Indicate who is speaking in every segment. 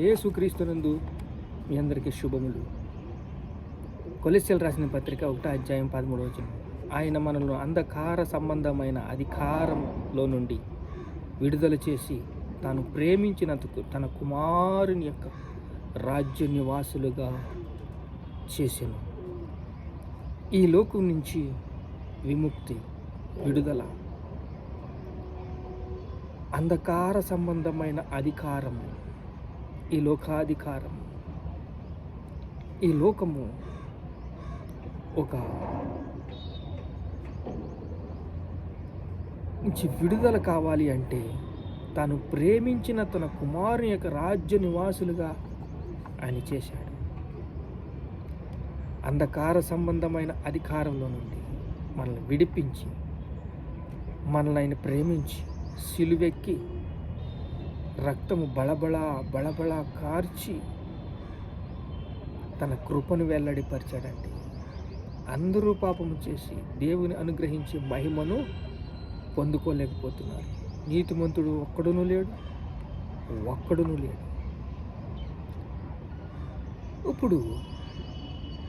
Speaker 1: యేసుక్రీస్తునందు మీ అందరికీ శుభములు. కొలెస్ట్రాల్ రాసిన పత్రిక ఒకటో అధ్యాయం పదమూడు వచ్చిన ఆయన మనల్ని అంధకార సంబంధమైన అధికారంలో నుండి విడుదల చేసి తాను ప్రేమించినందుకు తన కుమారుని యొక్క రాజ్య నివాసులుగా చేసెను. ఈ లోకం నుంచి విముక్తి విడుదల అంధకార సంబంధమైన అధికారము ఈ లోకాధికారం. ఈ లోకము ఒక నుంచి విడుదల కావాలి అంటే తాను ప్రేమించిన తన కుమారుని యొక్క రాజ్య నివాసులుగా ఆయన చేశాడు. అంధకార సంబంధమైన అధికారంలో నుండి మనల్ని విడిపించి మనల్ని ఆయన ప్రేమించి సిలువెక్కి రక్తము బళబళ బళబళ కార్చి తన కృపను వెల్లడిపరిచాడండి. అందరూ పాపము చేసి దేవుని అనుగ్రహించే మహిమను పొందుకోలేకపోతున్నారు. నీతిమంతుడు ఒక్కడును లేడు ఒక్కడును లేడు. ఇప్పుడు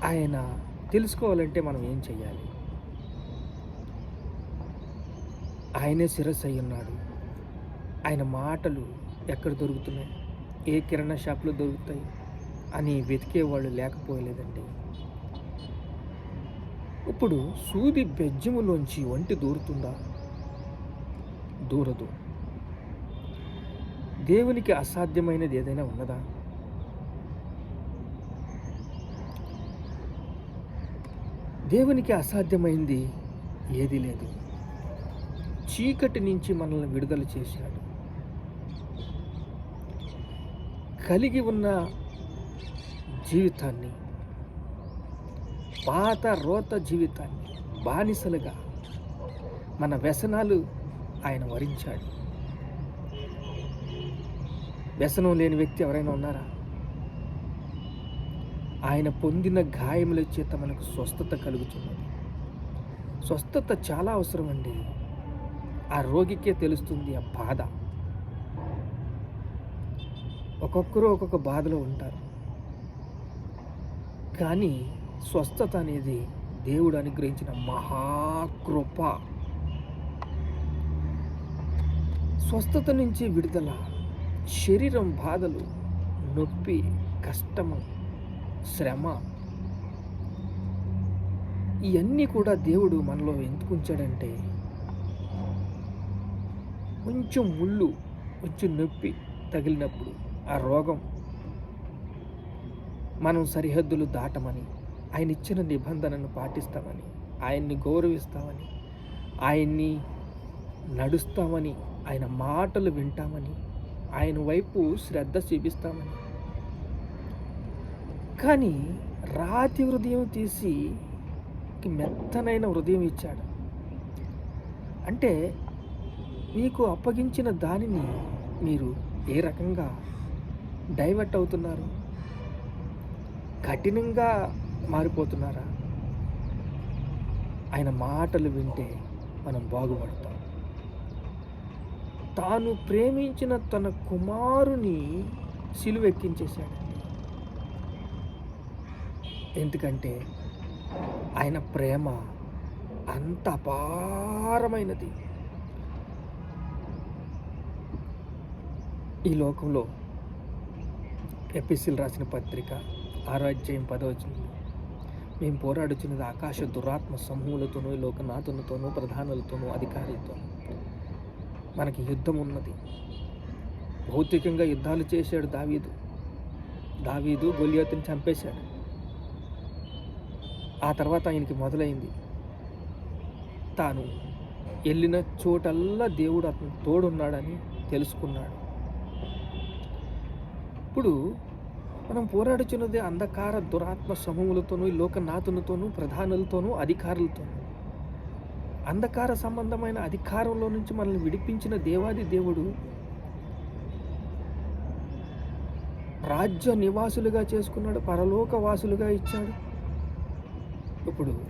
Speaker 1: ఆయన తెలుసుకోవాలంటే మనం ఏం చేయాలి ఆయనే శిరస్సు అయి ఉన్నాడు. ఆయన మాటలు ఎక్కడ దొరుకుతున్నాయి? ఏ కిరాణా షాప్లో దొరుకుతాయి? అని వెతికే వాళ్ళు లేకపోలేదండి ఇప్పుడు సూది బెజ్జములోంచి ఒంటి దూరుతుందా? దూరదు. దేవునికి అసాధ్యమైనది ఏదైనా ఉన్నదా? దేవునికి అసాధ్యమైంది ఏది లేదు. చీకటి నుంచి మనల్ని విడుదల చేశాడు. కలిగి ఉన్న జీవితాన్ని పాత రోత జీవితాన్ని బానిసలుగా మన వ్యసనాలు ఆయన వరించాడు. వ్యసనం లేని వ్యక్తి ఎవరైనా ఉన్నారా? ఆయన పొందిన గాయముల చేత మనకు స్వస్థత కలుగుతున్నది. స్వస్థత చాలా అవసరం అండి ఆ రోగికే తెలుస్తుంది ఆ బాధ. ఒక్కొక్కరు ఒక్కొక్క బాధలో ఉంటారు. కానీ స్వస్థత అనేది దేవుడు అనుగ్రహించిన మహాకృప. స్వస్థత నుంచి విడుదల శరీరం బాధలు నొప్పి కష్టము శ్రమ ఇవన్నీ కూడా దేవుడు మనలో ఎందుకు ఉంచాడంటే కొంచెం ముళ్ళు కొంచెం నొప్పి తగిలినప్పుడు ఆ రోగం మనం సరిహద్దులు దాటమని ఆయన ఇచ్చిన నిబంధనను పాటిస్తామని ఆయన్ని గౌరవిస్తామని ఆయన్ని నడుస్తామని ఆయన మాటలు వింటామని ఆయన వైపు శ్రద్ధ చూపిస్తామని. కానీ రాతి హృదయం తీసి మెత్తనైన హృదయం ఇచ్చాడు. అంటే మీకు అప్పగించిన దానిని మీరు ఏ రకంగా డైవర్ట్ అవుతున్నారు. కఠినంగా మారిపోతున్నారా? ఆయన మాటలు వింటే మనం బాగుపడతాం. తాను ప్రేమించిన తన కుమారుని సిలువెక్కించేశాడు ఎందుకంటే ఆయన ప్రేమ అంత అపారమైనది. ఈ లోకంలో ఎపిసిల్ రాసిన పత్రిక ఆరాధ్యాయం పదవచ్చింది మేము పోరాడుచున్నది ఆకాశ దురాత్మ సమూహులతోనూ లోకనాథులతోనూ ప్రధానులతోనూ అధికారులతోనూ. మనకి యుద్ధం ఉన్నది. భౌతికంగా యుద్ధాలు చేశాడు దావీదు. దావీదు గొలియోతిని చంపేశాడు. ఆ తర్వాత ఆయనకి మొదలైంది. తాను వెళ్ళిన చోటల్లా దేవుడు అతను తోడున్నాడని తెలుసుకున్నాడు. ఇప్పుడు మనం పోరాడుచున్నది అంధకార దురాత్మ సమూహలతోనూ లోకనాథులతోనూ ప్రధానులతోనూ అధికారులతోనూ. అంధకార సంబంధమైన అధికారంలో నుంచి మనల్ని విడిపించిన దేవాది దేవుడు రాజ్య నివాసులుగా చేసుకున్నాడు పరలోక వాసులుగా ఇచ్చాడు. ఇప్పుడు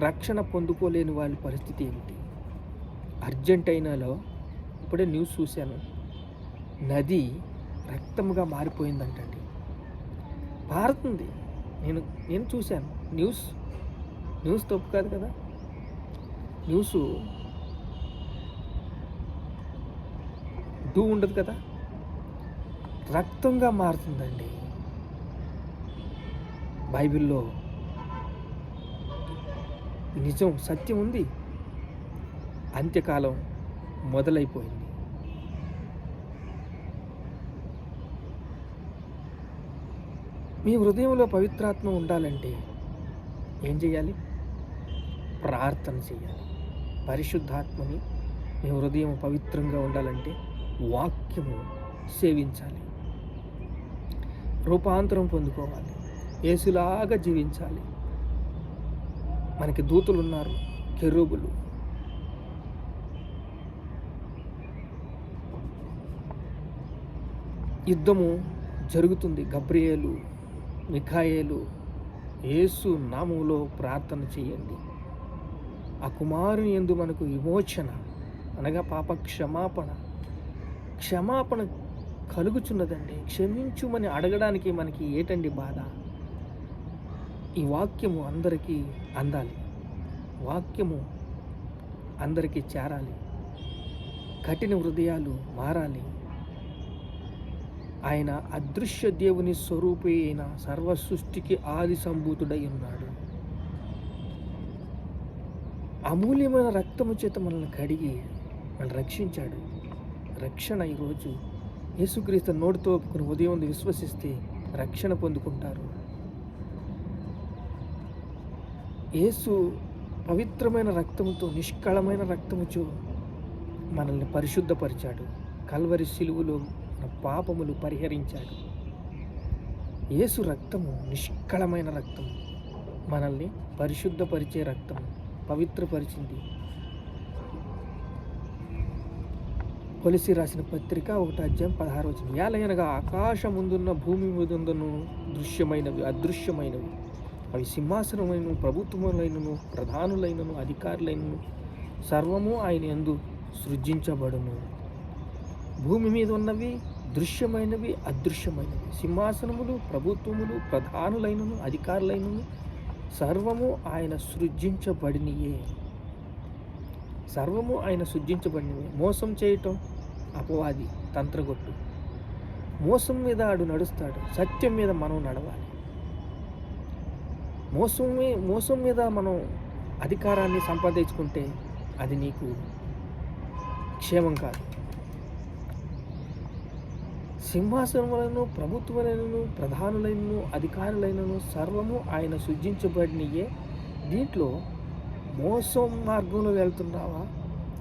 Speaker 1: రక్షణ పొందుకోలేని వాళ్ళ పరిస్థితి ఏమిటి? అర్జెంటైనాలో ఇప్పుడే న్యూస్ చూశాను. నది రక్తముగా మారిపోయిందంటండి. పారుతుంది నేను నేను చూశాను. న్యూస్ న్యూస్ తప్పు కాదు కదా? న్యూస్ డూ ఉండదు కదా? రక్తంగా మారుతుందండి. బైబిల్లో నిజం సత్యం ఉంది. అంత్యకాలం మొదలైపోయింది. మీ హృదయంలో పవిత్రాత్మ ఉండాలంటే ఏం చేయాలి? ప్రార్థన చేయాలి. పరిశుద్ధాత్మని మీ హృదయం పవిత్రంగా ఉండాలంటే వాక్యము సేవించాలి. రూపాంతరం పొందుకోవాలి. యేసులాగా జీవించాలి. మనకి దూతలు ఉన్నారు. కెరూబులు. యుద్ధము జరుగుతుంది. గబ్రియేలు. మిఖాయేలు యేసు నామములో ప్రార్థన చేయండి. ఆ కుమారుని ఎందు మనకు విమోచన అనగా పాప క్షమాపణ. క్షమాపణ కలుగుచున్నదండి. క్షమించుమని అడగడానికి మనకి ఏటండి బాధ? ఈ వాక్యము అందరికీ అందాలి. వాక్యము అందరికీ చేరాలి. కఠిన హృదయాలు మారాలి. ఆయన అదృశ్య దేవుని స్వరూపి అయిన సర్వ సృష్టికి ఆది సంభూతుడై ఉన్నాడు. అమూల్యమైన రక్తము చేత మనల్ని కడిగి మనల్ని రక్షించాడు. రక్షణ ఈరోజు యేసుక్రీస్తు నోటితో ఒప్పుకుని ఉదయం విశ్వసిస్తే రక్షణ పొందుకుంటారు. యేసు పవిత్రమైన రక్తముతో నిష్కళమైన రక్తముతో మనల్ని పరిశుద్ధపరిచాడు. కల్వరి శిలువులో మన పాపములు పరిహరించాడు. యేసు రక్తము నిష్కళమైన రక్తము. మనల్ని పరిశుద్ధపరిచే రక్తము. పవిత్రపరిచింది. కొలిసి రాసిన పత్రిక ఒకటి అధ్యాయం పదహారు వచ్చింది ఏలయనగా ఆకాశం ముందున్న భూమి ముందును దృశ్యమైనవి అదృశ్యమైనవి. అవి సింహాసనమైన ప్రభుత్వములైనను ప్రధానులైనను అధికారులైనను. సర్వము ఆయన ఎందు సృజించబడును. భూమి మీద ఉన్నవి దృశ్యమైనవి అదృశ్యమైనవి. సింహాసనములు ప్రభుత్వములు ప్రధానులైనను అధికారులైనను సర్వము ఆయన సృజించబడినయే. సర్వము ఆయన సృజించబడినవి మోసం చేయటం అపవాది తంత్రగొట్టు. మోసం మీద ఆడు నడుస్తాడు. సత్యం మీద మనం నడవాలి. మోసం మీ- మోసం మీద మనం అధికారాన్ని సంపాదించుకుంటే అది నీకు క్షేమం కాదు. సింహాసనములను ప్రభుత్వములైనను ప్రధానులైనను అధికారులైనను సర్వము ఆయన సృజించబడినయే. దీంట్లో మోసం మార్గంలో వెళ్తున్నావా?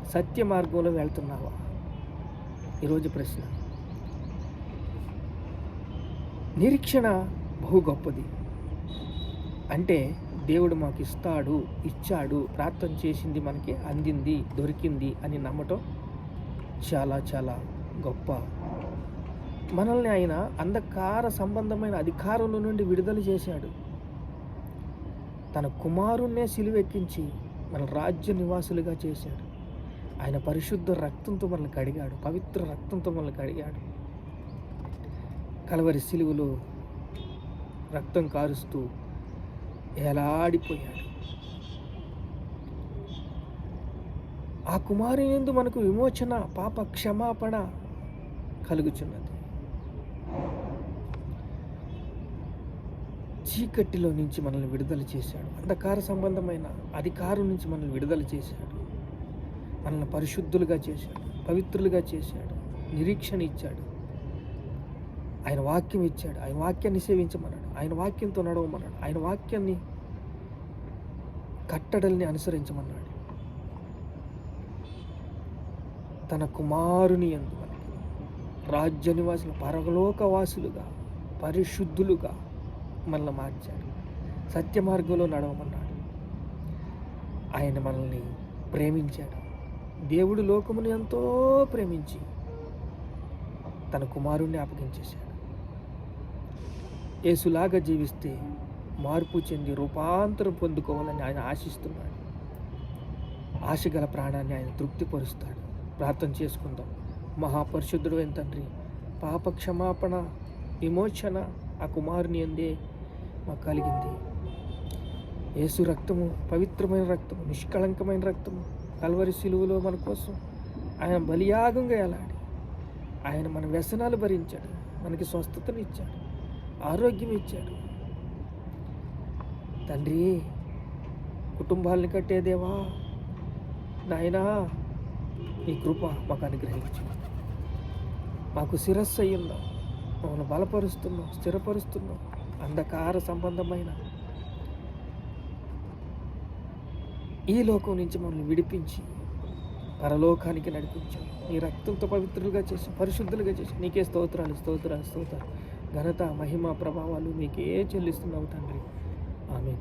Speaker 1: సత్య మార్గంలో వెళ్తున్నావా? ఈరోజు ప్రశ్న. నిరీక్షణ బహు గొప్పది. అంటే దేవుడు మాకు ఇస్తాడు ఇచ్చాడు ప్రార్థన చేసింది మనకి అందింది దొరికింది అని నమ్మటం చాలా చాలా గొప్ప మనల్ని ఆయన అంధకార సంబంధమైన అధికారంలో నుండి విడుదల చేశాడు. తన కుమారుణ్ణే సిలువెక్కించి మన రాజ్య నివాసులుగా చేశాడు. ఆయన పరిశుద్ధ రక్తంతో మనల్ని కడిగాడు పవిత్ర రక్తంతో మనల్ని కడిగాడు. కలవరి సిలువలో రక్తం కారుస్తూ ఎలాడిపోయాడు ఆ కుమారుని యందు మనకు విమోచన పాప క్షమాపణ కలుగుచున్నది. చీకటిలో నుంచి మనల్ని విడుదల చేశాడు. అంధకార సంబంధమైన అధికారం నుంచి మనల్ని విడుదల చేశాడు. మనల్ని పరిశుద్ధులుగా చేశాడు పవిత్రులుగా చేశాడు నిరీక్షణ ఇచ్చాడు. ఆయన వాక్యం ఇచ్చాడు. ఆయన వాక్యాన్ని సేవించమన్నాడు. ఆయన వాక్యంతో నడవమన్నాడు. ఆయన వాక్యాన్ని కట్టడల్ని అనుసరించమన్నాడు. తన కుమారుని ఎందు రాజ్య నివాసులు పరలోకవాసులుగా పరిశుద్ధులుగా మనల్ని మార్చాడు. సత్య మార్గంలో నడవమన్నాడు. ఆయన మనల్ని ప్రేమించాడు. దేవుడు లోకమును ఎంతో ప్రేమించి తన కుమారుణ్ణి అప్పగించేశాడు యేసులాగా జీవిస్తే మార్పు చెంది రూపాంతరం పొందుకోవాలని ఆయన ఆశిస్తున్నాడు. ఆశగల ప్రాణాన్ని ఆయన తృప్తిపరుస్తాడు. ప్రార్థన చేసుకుందాం. మహాపరిశుద్ధుడు అయిన తండ్రి పాప క్షమాపణ విమోచన ఆ కుమారుని అందే మాకు కలిగింది. యేసు రక్తము పవిత్రమైన రక్తము నిష్కళంకమైన రక్తము కల్వరి సిలువలో మన కోసం ఆయన బలియాగంగా ఎలాడి ఆయన మన వ్యసనాలు భరించాడు మనకి స్వస్థతను ఇచ్చాడు ఆరోగ్యం ఇచ్చాడు. తండ్రి కుటుంబాలను కట్టేదేవా నాయనా నీ కృప మాకు అనుగ్రహించు. మాకు శిరస్సు అయ్యున్నావు మమ్మల్ని బలపరుస్తున్నావు స్థిరపరుస్తున్నావు. అంధకార సంబంధమైన ఈ లోకం నుంచి మనల్ని విడిపించి పరలోకానికి నడిపించావు నీ రక్తంతో పవిత్రులుగా చేసి పరిశుద్ధులుగా చేసి నీకే స్తోత్రాలు స్తోత్రాలు స్తోత్రాలు. ఘనత మహిమ ప్రభావాలు నీకే చెల్లిస్తున్నావు తండ్రి. ఆమె